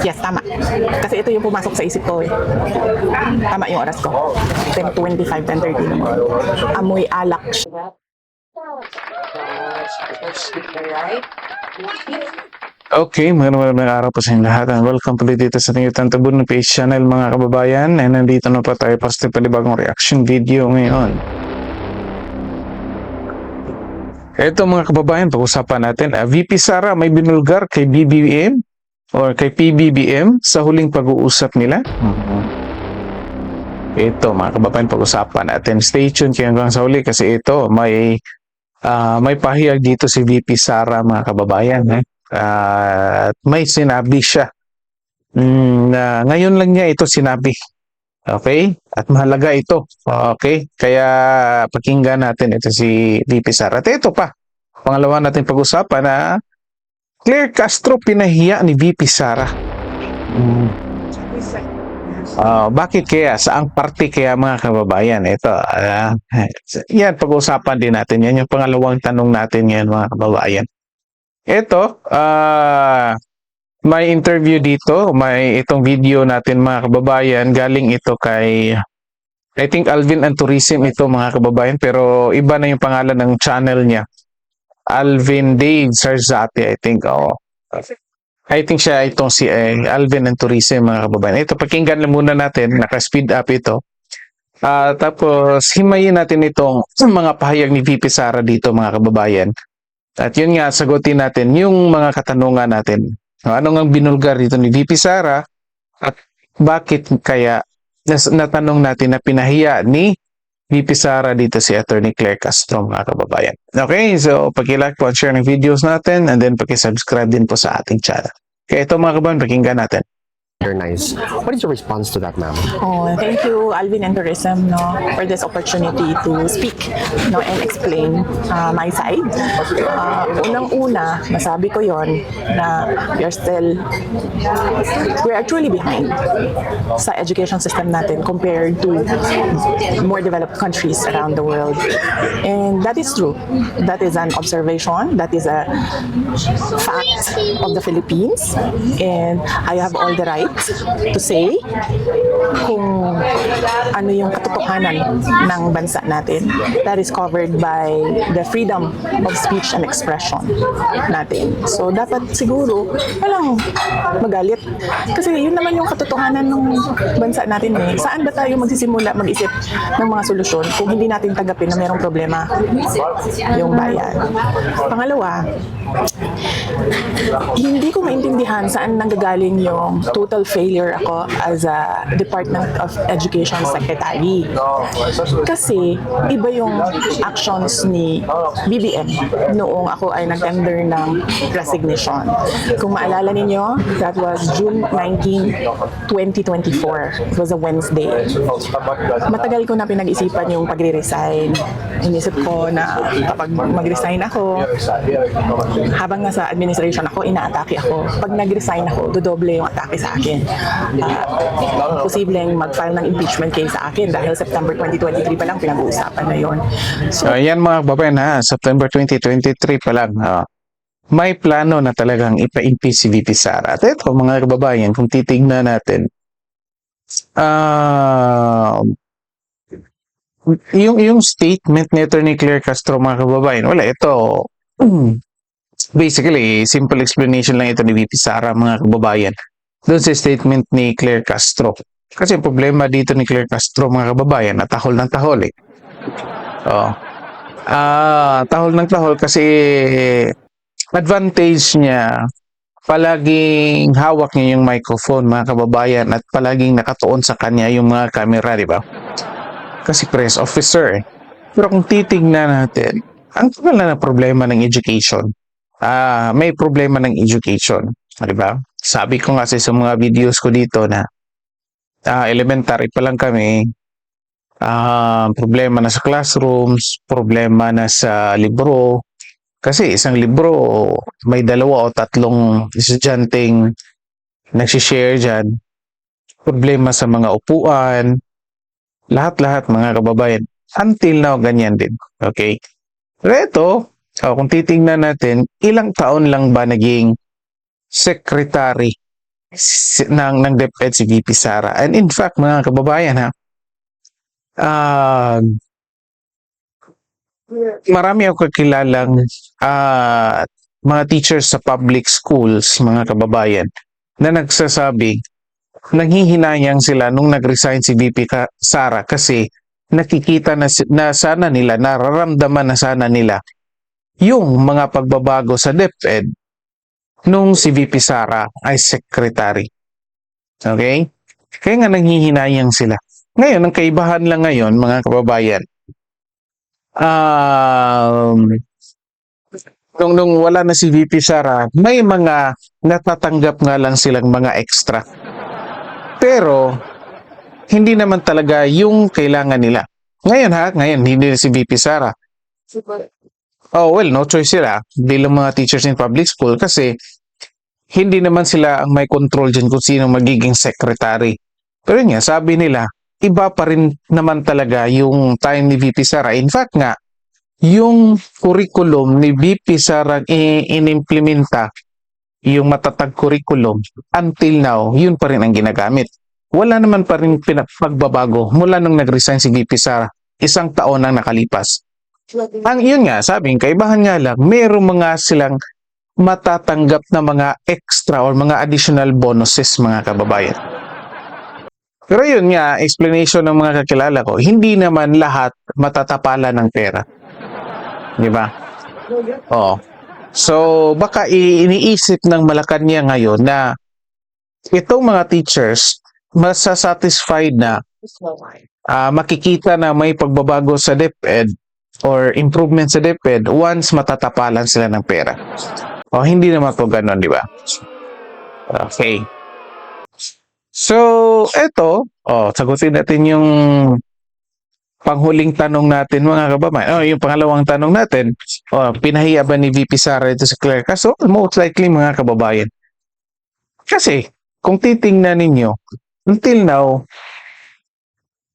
Yes, tama. Kasi ito yung pumasok sa isip ko eh. Tama yung oras ko. 10.25, 10.30 naman. Amoy alak. Okay, magandang magandang araw po sa inyong lahat and welcome po dito sa ating YouTube Tabun Page Channel mga kababayan and nandito na po tayo para sa panibagong reaction video ngayon. Ito mga kababayan, pag-usapan natin, ah, VP Sara may binulgar kay BBM or kay PBBM sa huling pag-uusap nila. Ito mga kababayan, pag-usapan natin. Stay tuned kayo hanggang sa huli kasi ito may ah, may pahayag dito si VP Sara mga kababayan. Eh. At may sinabi siya mm, na ngayon lang niya ito sinabi. Okay? At mahalaga ito. Okay? Kaya pakinggan natin ito si VP Sara. At ito pa. Pangalawa natin pag-usapan na Claire Castro pinahiya ni VP Sara. Mm. Ah, bakit kaya? Saang parte kaya mga kababayan? Ito, ah, yan, pag-usapan din natin yan. Yung pangalawang tanong natin ngayon mga kababayan. Ito, ah, may interview dito, may itong video natin mga kababayan, galing ito kay, I think Alvin and Tourism ito mga kababayan, pero iba na yung pangalan ng channel niya. Alvin Dave Sarzati, I think, oo. I think siya itong si eh, Alvin and Tourism mga kababayan. Ito, pakinggan lang muna natin, naka-speed up ito. Ah, tapos, himayin natin itong mga pahayag ni VP Sara dito mga kababayan. At yun nga, sagutin natin yung mga katanungan natin. Ano nga binulgar dito ni VP Sara at bakit kaya nas, natanong natin na pinahiya ni VP Sara dito si Attorney Claire Castro mga kababayan. Okay, so pag-like po at share ng videos natin and then pag-subscribe din po sa ating channel. Kaya ito mga kababayan, pakinggan natin. Very nice. What is your response to that, ma'am? Oh, thank you, Alvin and Tourism, no, for this opportunity to speak no, and explain uh, my side. Uh, Unang-una, masabi ko yon na we are still, we are truly behind sa education system natin compared to more developed countries around the world. And that is true. That is an observation. That is a fact of the Philippines. And I have all the right to say kung ano yung katotohanan ng bansa natin that is covered by the freedom of speech and expression natin. So, dapat siguro walang magalit. Kasi yun naman yung katotohanan ng bansa natin eh. Saan ba tayo magsisimula mag-isip ng mga solusyon kung hindi natin tanggapin na mayroong problema yung bayan? Pangalawa, hindi ko maintindihan saan nanggagaling yung total failure ako as a Department of Education Secretary. Kasi iba yung actions ni BBM noong ako ay nag-tender ng resignation. Kung maalala ninyo, that was June 19, 2024. It was a Wednesday. Matagal ko na pinag-isipan yung pagre-resign. Inisip ko na kapag mag-resign ako, habang nasa administration ako, inaatake ako. Pag nag-resign ako, dodoble yung atake sa akin. Ah, posibleng mag-file ng impeachment case sa akin dahil September 2023 pa lang pinag-uusapan na yon. So, ayan mga kababayan ha, September 2023 pa lang. ah, may plano na talagang ipa-impeach si VP Sara. At ito mga kababayan, kung titignan natin, ah yung, yung statement ni Attorney Claire Castro mga kababayan, wala, ito, basically, simple explanation lang ito ni VP Sara mga kababayan. Doon sa statement ni Claire Castro. Kasi problema dito ni Claire Castro mga kababayan, na tahol ng tahol eh. Oh. Ah, tahol ng tahol kasi advantage niya palaging hawak niya yung microphone mga kababayan at palaging nakatuon sa kanya yung mga camera, di ba? Kasi press officer eh. Pero kung titignan natin, ang tagal na problema ng education. Ah, may problema ng education, di ba? Sabi ko nga sa mga videos ko dito na ah, elementary pa lang kami, ah, problema na sa classrooms, problema na sa libro. Kasi isang libro, may dalawa o tatlong estudyanteng nagsishare dyan. Problema sa mga upuan, lahat-lahat mga kababayan. Until now, ganyan din. Okay? Pero ito, oh, kung titingnan natin, ilang taon lang ba naging secretary ng, ng DepEd si VP Sara. And in fact, mga kababayan ha, ah, marami ako kakilalang ah, mga teachers sa public schools, mga kababayan, na nagsasabi, nanghihinayang sila nung nag-resign si VP Ka- Sara kasi nakikita na, na sana nila, nararamdaman na sana nila yung mga pagbabago sa DepEd nung si VP Sara ay secretary. Okay? Kaya nga nanghihinayang sila. Ngayon, ang kaibahan lang ngayon, mga kababayan, um, nung, nung wala na si VP Sara, may mga natatanggap nga lang silang mga extra. Pero, hindi naman talaga yung kailangan nila. Ngayon ha, ngayon, hindi na si VP Sara. Oh, well, no choice sila bilang mga teachers in public school kasi hindi naman sila ang may control dyan kung sino magiging secretary. Pero nga, sabi nila, iba pa rin naman talaga yung time ni VP Sara. In fact nga, yung curriculum ni VP Sara inimplementa, yung matatag curriculum, until now, yun pa rin ang ginagamit. Wala naman pa rin pagbabago mula nung nag-resign si VP Sara. Isang taon ang nakalipas. Ang yun nga, sabi, kaibahan nga lang, mayroong mga silang matatanggap na mga extra or mga additional bonuses mga kababayan. Pero yun nga, explanation ng mga kakilala ko, hindi naman lahat matatapala ng pera. Di ba? Oo. So, baka iniisip ng Malacanang ngayon na itong mga teachers masasatisfied na ah, makikita na may pagbabago sa DepEd or improvement sa DepEd once matatapalan sila ng pera. O hindi naman po ganun, di ba? Okay. So, eto, oh, sagutin natin yung panghuling tanong natin mga kababayan. Oh, yung pangalawang tanong natin, oh, pinahiya ba ni VP Sara ito sa Claire Castro? Most likely mga kababayan. Kasi, kung titingnan ninyo, until now,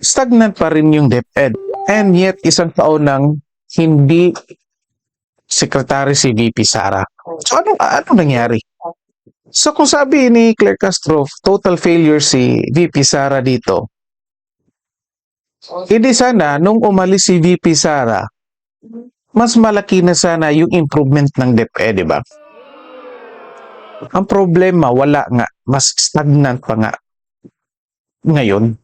stagnant pa rin yung DepEd. And yet, isang taon nang hindi secretary si VP Sara. So, ano, ano nangyari? So, kung sabi ni Claire Castro, total failure si VP Sara dito, hindi sana, nung umalis si VP Sara, mas malaki na sana yung improvement ng DepEd, di ba? Ang problema, wala nga. Mas stagnant pa nga. Ngayon,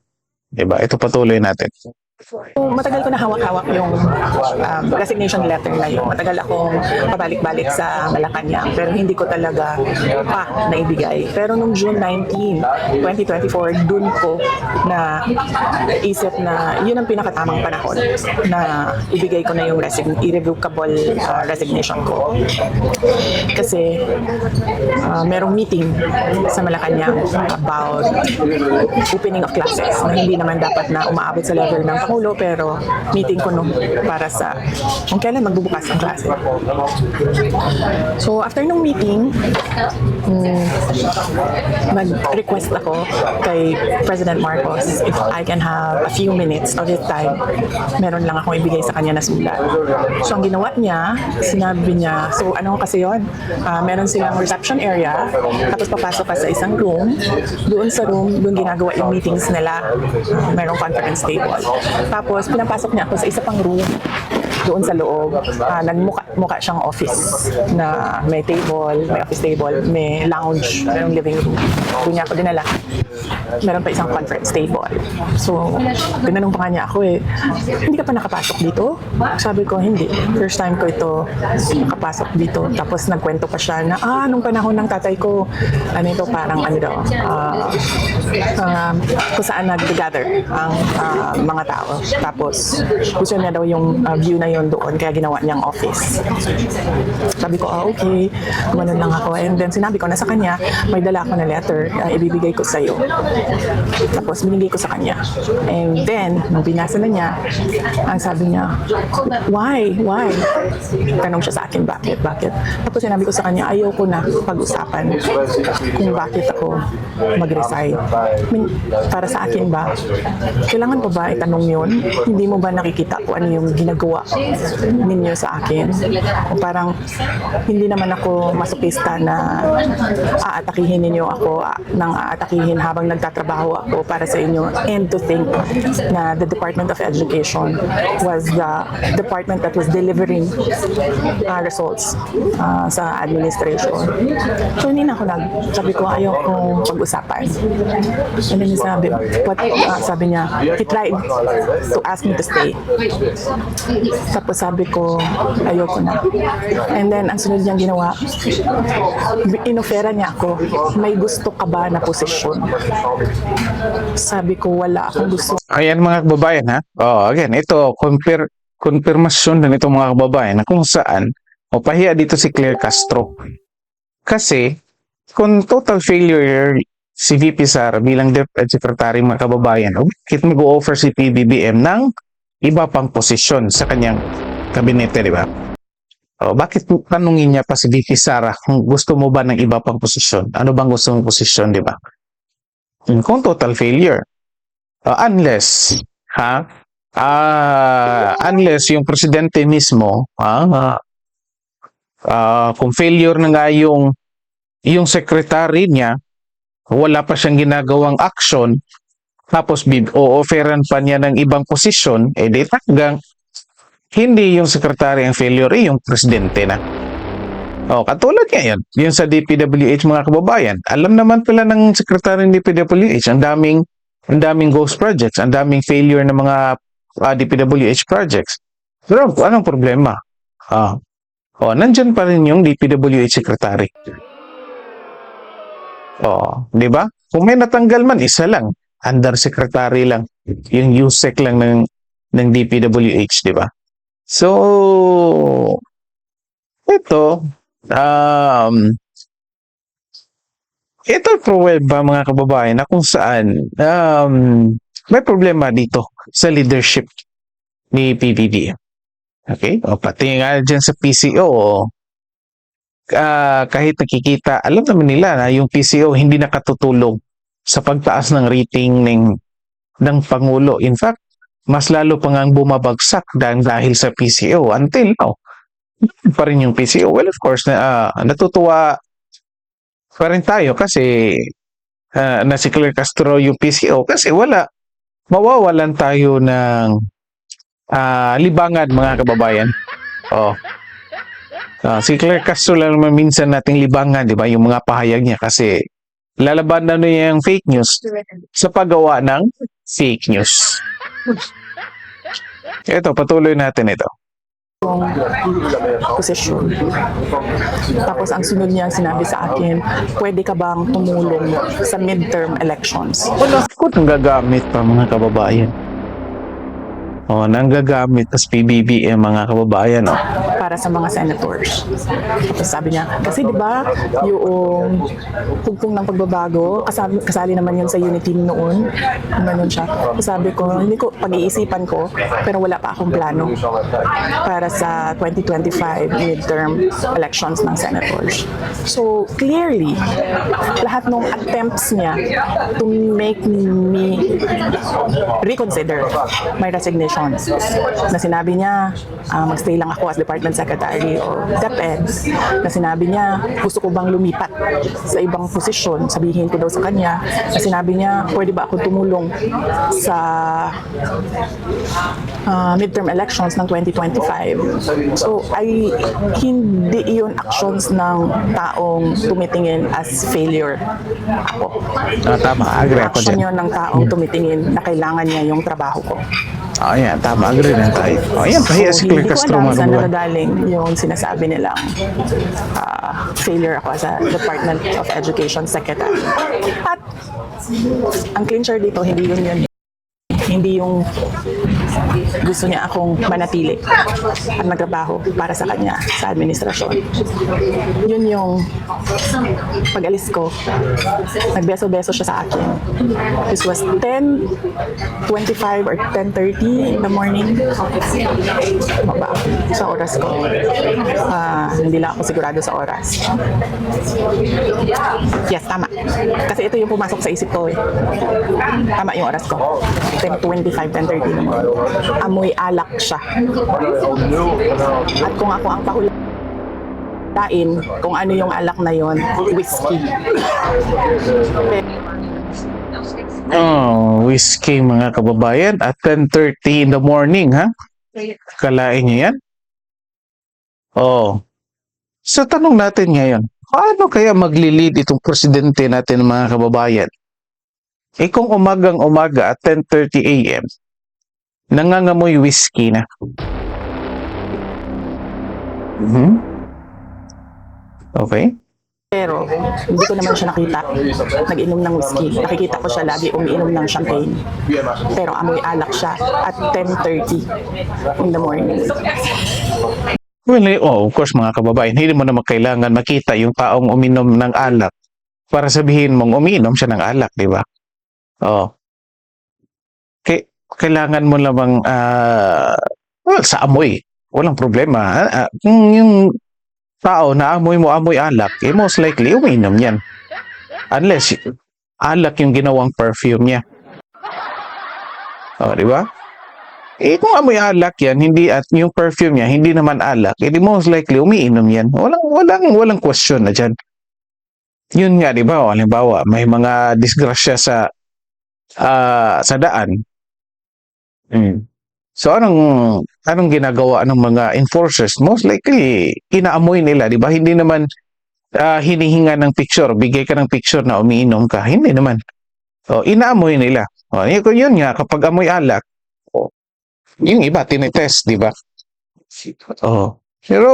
di ba? Ito patuloy natin. So, matagal ko na hawak-hawak yung um, resignation letter na yun. Matagal akong pabalik-balik sa Malacanang pero hindi ko talaga pa naibigay. Pero nung June 19, 2024, dun ko na isip na yun ang pinakatamang panahon na ibigay ko na yung resign irrevocable uh, resignation ko. Kasi uh, merong meeting sa Malacanang about opening of classes na hindi naman dapat na umaabot sa level ng Pangulo pero meeting ko nung para sa kung kailan magbubukas ang klase. So after nung meeting, mm, nag-request ako kay President Marcos if I can have a few minutes of his time. Meron lang akong ibigay sa kanya na sulat. So ang ginawa niya, sinabi niya, so ano kasi yon? Ah, meron silang reception area, tapos papasok ka sa isang room. Doon sa room, doon ginagawa yung meetings nila. Ah, merong conference table. Tapos pinapasok niya ako sa isa pang room doon sa loob. Ah, nagmuka mukha siyang office na may table, may office table, may lounge, merong living room. Doon niya ako dinala. Meron pa isang conference table. So, tinanong pa niya ako eh, hindi ka pa nakapasok dito? Sabi ko, hindi. First time ko ito nakapasok dito. Tapos nagkwento pa siya na, ah, nung panahon ng tatay ko, ano ito, parang ano daw, ah, ah, kung saan nag-gather ang ah, mga tao. Tapos, gusto niya daw yung ah, view na yon doon, kaya ginawa niyang office. Sabi ko, ah, okay, gumanon lang ako. And then sinabi ko na sa kanya, may dala ako na letter, ah, ibibigay ko sa iyo. Tapos binigay ko sa kanya. And then, nung binasa na niya, ang sabi niya, why? Why? Tanong siya sa akin, bakit? Bakit? Tapos sinabi ko sa kanya, ayaw ko na pag-usapan kung bakit ako mag-resign. Mean, para sa akin ba, kailangan ko ba itanong yun? Hindi mo ba nakikita kung ano yung ginagawa ninyo sa akin? O parang hindi naman ako masokista na aatakihin ninyo ako, gawa ng aatakihin habang nagtatrabaho ako para sa inyo and to think na the Department of Education was the department that was delivering uh, results uh, sa administration. So hindi na ako nag, sabi ko ayaw kong pag-usapan. And then sabi, what, uh, sabi niya, he tried to ask me to stay. Tapos sabi ko, ayoko na. And then, ang sunod niyang ginawa, inofera niya ako, may gusto ka ba na posisyon? Sabi ko, wala akong gusto. Ayan mga kababayan ha. Oh, again, ito compare konfirmasyon din itong mga kababayan na kung saan o pahiya dito si Claire Castro. Kasi kung total failure si VP Sara bilang Deputy Secretary mga kababayan, o bakit mag-o-offer si PBBM ng iba pang posisyon sa kanyang kabinete, di ba? O, bakit tanungin niya pa si VP Sara kung gusto mo ba ng iba pang posisyon? Ano bang gusto mong posisyon, di ba? Kung total failure. Uh, unless, ha? Ah, unless yung presidente mismo, ah, ah, kung failure na nga yung yung secretary niya, wala pa siyang ginagawang action, tapos o-offeran pa niya ng ibang posisyon, eh di talagang hindi yung secretary ang failure, eh yung presidente na. Oh, katulad ngayon, yung sa DPWH mga kababayan, alam naman pala ng secretary ng DPWH, ang daming ang daming ghost projects, ang daming failure ng mga uh, DPWH projects. Pero anong problema? Ah, oh, nandyan pa rin yung DPWH secretary. Oh, di ba? Kung may natanggal man, isa lang. Undersecretary lang. Yung USEC lang ng, ng DPWH, di ba? So, ito, um, ito pruweba mga kababayan na kung saan um, may problema dito sa leadership ni PBB. Okay? O pati nga dyan sa PCO, ah, kahit nakikita, alam naman nila na yung PCO hindi nakatutulong sa pagtaas ng rating ng, ng Pangulo. In fact, mas lalo pa nga bumabagsak dahil, dahil sa PCO until now. Pa rin yung PCO. Well, of course, na, ah, natutuwa pa rin tayo kasi ah, na si Claire Castro yung PCO kasi wala mawawalan tayo ng ah, libangan mga kababayan. Oh. Ah, si Claire Castro lang naman minsan nating libangan, di ba? Yung mga pahayag niya kasi lalaban na niya yung fake news sa paggawa ng fake news. Ito, patuloy natin ito. Posisyon. Tapos ang sunod niya sinabi sa akin, pwede ka bang tumulong sa midterm elections? Wala ko nang gagamit pa mga kababayan. Oh, nang gagamit tas PBBM mga kababayan, oh. Para sa mga senators. Tapos sabi niya, kasi di ba yung hugpong ng pagbabago, kasali, kasali naman yun sa unity noon. Ganun siya. Tapos sabi ko, hindi ko, pag-iisipan ko, pero wala pa akong plano para sa 2025 midterm elections ng senators. So, clearly, lahat ng attempts niya to make me reconsider my resignations na sinabi niya, ah, magstay lang ako as Department Secretary o DepEd, na sinabi niya, gusto ko bang lumipat sa ibang posisyon, sabihin ko daw sa kanya, na sinabi niya, pwede ba ako tumulong sa ah, midterm elections ng 2025. So, ay hindi iyon actions ng taong tumitingin as failure ako. Ah, tama, agree ako Action yun ng taong tumitingin na kailangan niya yung trabaho ko. Oh, yan, tama, agree na tayo. Oh, yan, pahiya si Claire hindi ko Castro alam saan nagagaling yung sinasabi nilang ah, failure ako as a Department of Education Secretary. At ang clincher dito, hindi yun yun. Hindi yung gusto niya akong manatili at magtrabaho para sa kanya sa administrasyon. Yun yung pag-alis ko, nagbeso-beso siya sa akin. This was 10.25 or 10.30 in the morning. Baba sa oras ko. Ah, hindi lang ako sigurado sa oras. Yes, tama. Kasi ito yung pumasok sa isip ko eh. Tama yung oras ko. 10.25, 10.30 naman. Amoy alak siya. At kung ako ang pahula Tain kung ano yung alak na yon, whiskey. Oh, whiskey mga kababayan at 10.30 in the morning, ha? Kalain niyo yan? Oh. So tanong natin ngayon, paano kaya magli-lead itong presidente natin mga kababayan? Eh kung umagang umaga at 10.30 a.m., nangangamoy whiskey na. Mhm. Okay. Pero hindi ko naman siya nakita nag-inom ng whiskey. Nakikita ko siya lagi umiinom ng champagne. Pero amoy alak siya at 10.30 in the morning. Well, eh, oh, of course mga kababayan, hindi mo naman kailangan makita yung taong uminom ng alak para sabihin mong umiinom siya ng alak, di ba? Oh. Kay, kailangan mo lamang, ah, well, sa amoy, walang problema. ah, ah, kung yung tao na amoy mo amoy alak, eh most likely umiinom yan. Unless alak yung ginawang perfume niya. Oh, di ba? Eh, kung amoy alak yan, hindi at yung perfume niya, hindi naman alak, edi most likely umiinom yan. Walang, walang, walang question na dyan. Yun nga, di ba? O, Halimbawa, may mga disgrasya sa ah, sa daan. Mm. So, anong, anong ginagawa ng mga enforcers? Most likely, inaamoy nila, di ba? Hindi naman ah, hinihinga ng picture, bigay ka ng picture na umiinom ka. Hindi naman. O, inaamoy nila. O, yun nga, kapag amoy alak, yung iba, tinetest, di ba? Oh. Pero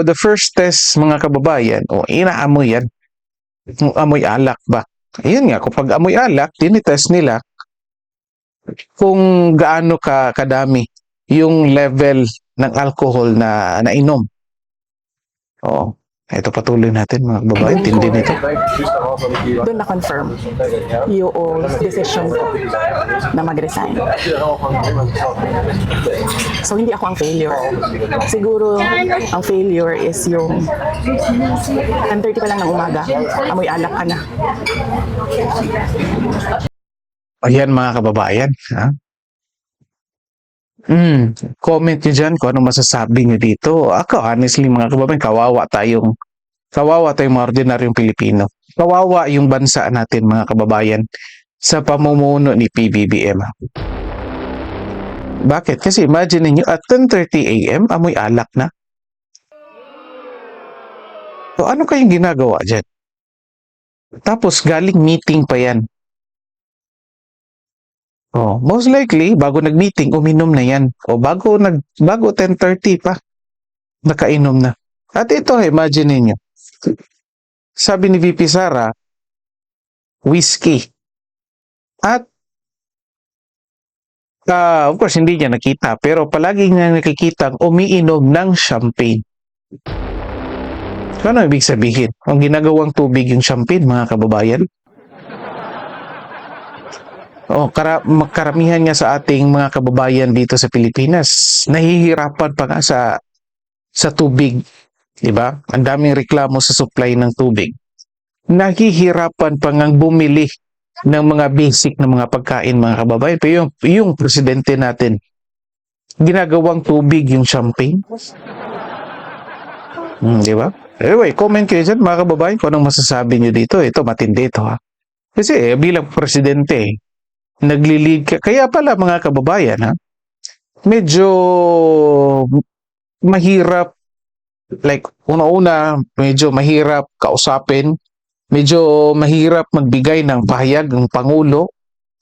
the first test, mga kababayan, oh, inaamoy yan. Kung amoy alak ba? Ayun nga, kapag amoy alak, tinetest nila kung gaano ka kadami yung level ng alcohol na nainom. Oo. Ito patuloy natin mga kababayan, tindi nito. Doon na-confirm yung decision ko na mag-resign. So, hindi ako ang failure. Siguro, ang failure is yung 10.30 pa lang ng umaga, amoy alak ka na. Ayan mga kababayan. Ha? Mm, comment nyo dyan kung ano masasabi nyo dito. Ako, honestly mga kababayan, kawawa tayong kawawa tayong mga ordinaryong Pilipino. Kawawa yung bansa natin mga kababayan sa pamumuno ni PBBM. Bakit? Kasi imagine niyo at 10.30 a.m. amoy alak na. So ano kayong ginagawa dyan? Tapos galing meeting pa yan. Oh, most likely bago nag-meeting uminom na 'yan. O bago nag bago 10:30 pa nakainom na. At ito imagine niyo. Sabi ni VP Sara, whiskey. At ah, of course hindi niya nakita pero palagi niya nakikita umiinom ng champagne. So, ano ibig sabihin? Ang ginagawang tubig yung champagne, mga kababayan. Oh, kara karamihan nga sa ating mga kababayan dito sa Pilipinas, nahihirapan pa nga sa sa tubig, 'di ba? Ang daming reklamo sa supply ng tubig. Nahihirapan pa ngang bumili ng mga basic na mga pagkain mga kababayan. Pero yung, yung presidente natin, ginagawang tubig yung champagne. Hmm, 'di ba? Anyway, comment kayo dyan mga kababayan kung anong masasabi nyo dito. Ito, matindi ito ha. Kasi eh, bilang presidente, nagli-lead ka. Kaya pala mga kababayan, ha, medyo mahirap, like una-una, medyo mahirap kausapin, medyo mahirap magbigay ng pahayag ng Pangulo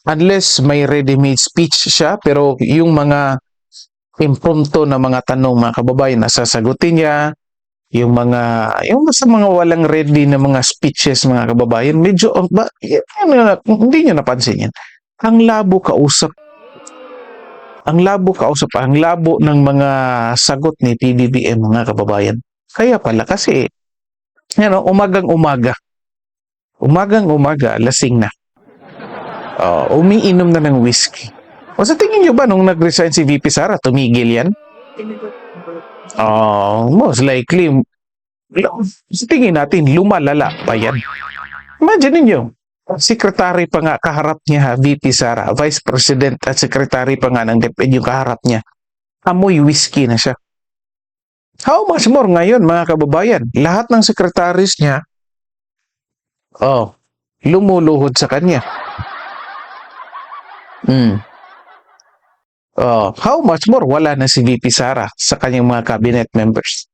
unless may ready-made speech siya, pero yung mga impromptu na mga tanong mga kababayan, nasasagutin niya, yung mga yung sa mga walang ready na mga speeches mga kababayan medyo hindi niyo napansin yan ang labo kausap. Ang labo kausap, ang labo ng mga sagot ni PBBM mga kababayan. Kaya pala kasi, ano, umagang umaga. Umagang umaga, lasing na. Oh, umiinom na ng whiskey. O sa tingin nyo ba nung nag-resign si VP Sara, tumigil yan? Oh, most likely, sa tingin natin, lumalala pa yan. Imagine niyo, Secretary pa nga kaharap niya, VP Sara, Vice President at Secretary pa nga ng DepEd yung kaharap niya. Amoy whiskey na siya. How much more ngayon, mga kababayan? Lahat ng secretaries niya, oh, lumuluhod sa kanya. Hmm. Oh, how much more wala na si VP Sara sa kanyang mga cabinet members.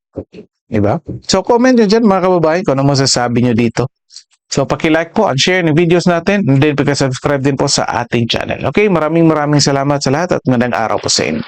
Diba? So comment nyo dyan mga kababayan kung ano masasabi nyo dito. So paki-like po and share ng videos natin and then pagka-subscribe din po sa ating channel. Okay, maraming maraming salamat sa lahat at magandang araw po sa inyo.